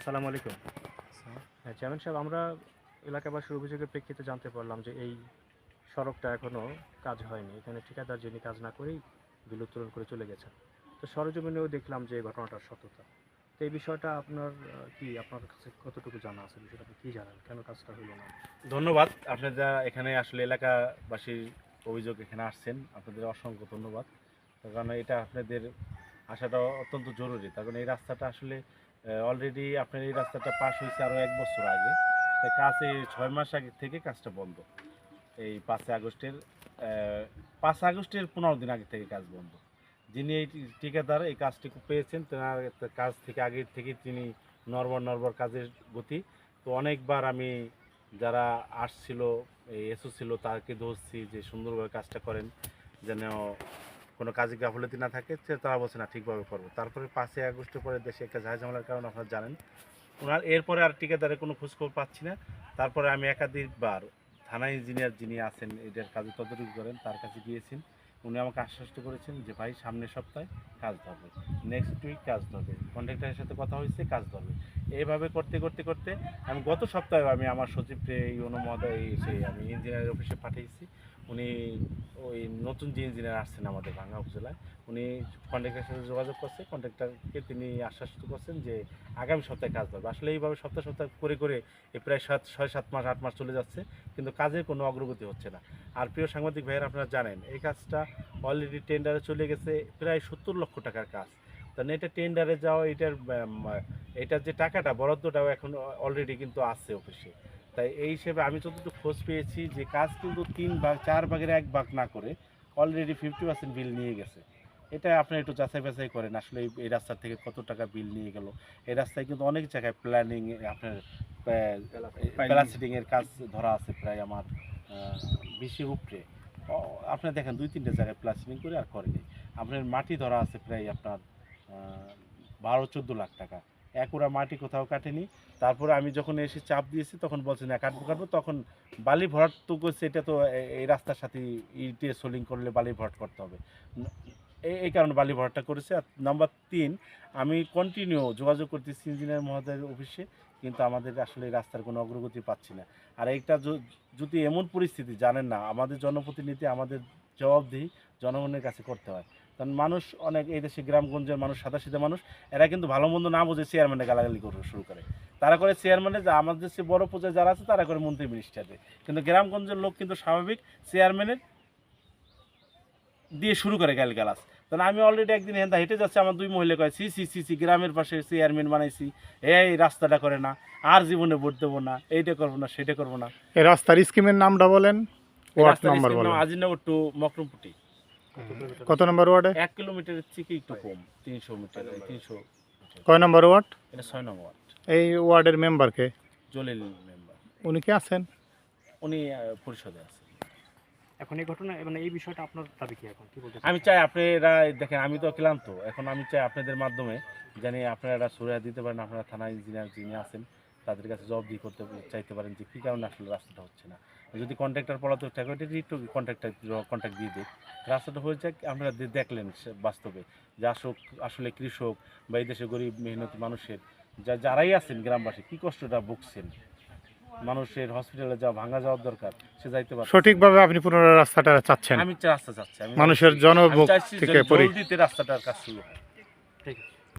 আসসালামু আলাইকুম। হ্যাঁ চেয়ারম্যান সাহেব আমরা এলাকাবাসীর অভিযোগের প্রেক্ষিতে জানতে পারলাম যে এই সড়কটা এখনও কাজ হয়নি। এখানে ঠিকাদার যিনি কাজ না করেই বিল উত্তোলন করে চলে গেছেন। তো সরজমিনেও দেখলাম যে এই ঘটনাটার সত্যতা। তো এই বিষয়টা আপনার কি আপনার কাছে কতটুকু জানা আছে? বিষয়টা আপনি কী জানেন? কেন কাজটা হলো না? ধন্যবাদ। আপনারা এখানে আসলে এলাকাবাসীর অভিযোগ এখানে আসছেন আপনাদের অসংখ্য ধন্যবাদ। কারণ এটা আপনাদের আসাটা অত্যন্ত জরুরি। তার কারণ এই রাস্তাটা আসলে অলরেডি আপনার এই রাস্তাটা পাস হয়েছে আরও এক বছর আগে। কাজে ছয় মাস আগে থেকে কাজটা বন্ধ। এই পাঁচই আগস্টের পাঁচ আগস্টের পনেরো দিন আগে থেকে কাজ বন্ধ। যিনি এই ঠিকাদার এই কাজটি পেয়েছেন, তেনার কাজ থেকে আগে থেকে তিনি নরবর নরবর কাজের গতি। তো অনেকবার আমি যারা আসছিল, এই এসো ছিল, তাকে ধরছি যে সুন্দরভাবে কাজটা করেন, যেন কোনো কাজে গাফলতি না থাকে, সে তারা বলছে, না, ঠিকভাবে করব। তারপরে পাঁচই আগস্টের পরে দেশে একটা ঝামেলার কারণ আপনারা জানেন। ওনার এরপরে আর ঠিকাদারের কোনো খোঁজখবর পাচ্ছি না। তারপরে আমি একাধিকবার থানা ইঞ্জিনিয়ার যিনি আছেন এটার কাজে তদারকি করেন, তার কাছে গিয়েছেন উনি আমাকে আশ্বস্ত করেছেন যে, ভাই, সামনের সপ্তাহে কাজ ধরবে। নেক্সট উইক কাজ ধরবে। কন্ট্রাক্টরের সাথে কথা হয়েছে, কাজ ধরবে। এইভাবে করতে করতে করতে আমি গত সপ্তাহে আমি আমার সচিবকে এই অনুমোদয় এই সেই আমি ইঞ্জিনিয়ারের অফিসে পাঠিয়েছি। উনি ওই নতুন যে ইঞ্জিনিয়ার আসছেন আমাদের ভাঙ্গা উপজেলায়। উনি কন্ট্রাক্টরের সাথে যোগাযোগ করছে কন্ট্রাক্টরকে তিনি আশ্বাস করছেন যে আগামী সপ্তাহে কাজ ধরবে আসলে এইভাবে সপ্তাহ সপ্তাহ করে করে প্রায় সাত, ছয়, সাত মাস, আট মাস চলে যাচ্ছে, কিন্তু কাজের কোনো অগ্রগতি হচ্ছে না। আর প্রিয় সাংবাদিক ভাইয়েরা, আপনারা জানেন, এই কাজটা অলরেডি টেন্ডারে চলে গেছে প্রায় সত্তর লক্ষ টাকার কাজ। তাহলে এটা টেন্ডারে যাওয়া, এটার এটার যে টাকাটা, বরাদ্দটাও এখন অলরেডি কিন্তু আছে অফিসে তাই এই হিসেবে আমি যতটুকু খোঁজ পেয়েছি যে কাজ কিন্তু তিন ভাগ চার ভাগের এক ভাগ না করে অলরেডি ফিফটি পার্সেন্ট বিল নিয়ে গেছে। এটা আপনি একটু যাচাই বাছাই করেন আসলে এই- রাস্তা থেকে কত টাকা বিল নিয়ে গেল। এই রাস্তায় কিন্তু অনেক জায়গায় প্ল্যানিং আপনার প্যালাসিটিং কাজ ধরা আছে প্রায় আমার বেশি উপরে। আপনার দেখেন দুই, তিনটে জায়গায় প্লাস্টিং করে আর করেনি। আপনার মাটি ধরা আছে প্রায় আপনার বারো, চোদ্দ লাখ টাকা। একুরা মাটি কোথাও কাটেনি। তারপরে আমি যখন এসে চাপ দিয়েছি, তখন বলছে, না, কাটবো কাটবো। তখন বালি ভরাট তো করছে এটা তো এই রাস্তার সাথে ইটে সোলিং করলে বালি ভরাট করতে হবে। এই কারণে বালি ভরাটটা করেছে। আর নাম্বার তিন, আমি কন্টিনিউ যোগাযোগ করতেছি ইঞ্জিনিয়ার মহোদয়ের অফিসে, কিন্তু আমাদের আসলে রাস্তার কোনো অগ্রগতি পাচ্ছি না। আর এইটা য- যদি এমন পরিস্থিতি, জানেন না, আমাদের জনপ্রতিনিধি আমাদের জবাবদিহি জনগণের কাছে করতে হয়। কারণ মানুষ অনেক এই দেশে গ্রামগঞ্জের মানুষ সাদা সিধা মানুষ এরা কিন্তু ভালো মন্দ না বুঝে চেয়ারম্যানে গালাগালি করতে শুরু করে। তারা করে চেয়ারম্যানে যে আমাদের যে বড় পর্যায়ে যারা আছে তারা করে মন্ত্রী মিনিস্টারে কিন্তু গ্রামগঞ্জের লোক কিন্তু স্বাভাবিক চেয়ারম্যানের দিয়ে শুরু করে গাল গালাস কারণ আমি অলরেডি একদিন হেন্দা হেঁটে যাচ্ছে আমার দুই মহিলা কয় সি সি সি সি গ্রামের পাশে চেয়ারম্যান বানাইছি। এই রাস্তাটা করে না আর জীবনে ভোট দেবো না এইটা করব না সেটা করব না। এই রাস্তার স্কিমের নামটা বলেন আজিনগর টু মকরমপুটি। কত নম্বর ওয়ার্ডে? এক কিলোমিটারের থেকে একটু কম তিনশো মিটার তিনশো কয় নম্বর ওয়ার্ড? এটা ছয় নম্বর ওয়ার্ড। এই ওয়ার্ডের মেম্বারকে জলিল মেম্বার। উনি কি আছেন? উনি পরিষদে আছে এখন এই ঘটনা মানে এই বিষয়টা আপনার দাবি কি এখন? কি বলতে আমি চাই আপনারা দেখেন আমি তো ক্লান্ত। এখন আমি চাই আপনাদের মাধ্যমে জানি আপনারা সুরা দিতে পারেন আপনারা থানা ইঞ্জিনিয়ার যিনি আছেন তাদের কাছে জবাব দিয়ে করতে চাইতে পারেন যে কী কারণে আসলে রাস্তাটা হচ্ছে না। যদি কন্ট্রাক্টর পলাতে থাকে ওইটা একটু কন্ট্রাক্টর কন্ট্রাক্ট দিয়ে দিক রাস্তাটা হয়ে যাক আপনারা দেখলেন সে- বাস্তবে যে আসক আসলে কৃষক বা এই দেশে গরিব মেহনতি মানুষের যা যারাই আছেন গ্রামবাসী কী কষ্টটা ভুগছেন? মানুষের হসপিটালে যা ভাঙা যাওয়ার দরকার সে যাইতে পারছে না। সঠিকভাবে আপনি পুনরায় রাস্তাটা চাচ্ছেন? আমি রাস্তা চাচ্ছি মানুষের আমি জনভোগ থেকে পরি রাস্তাটার কাজ শুরু। ঠিক আছে।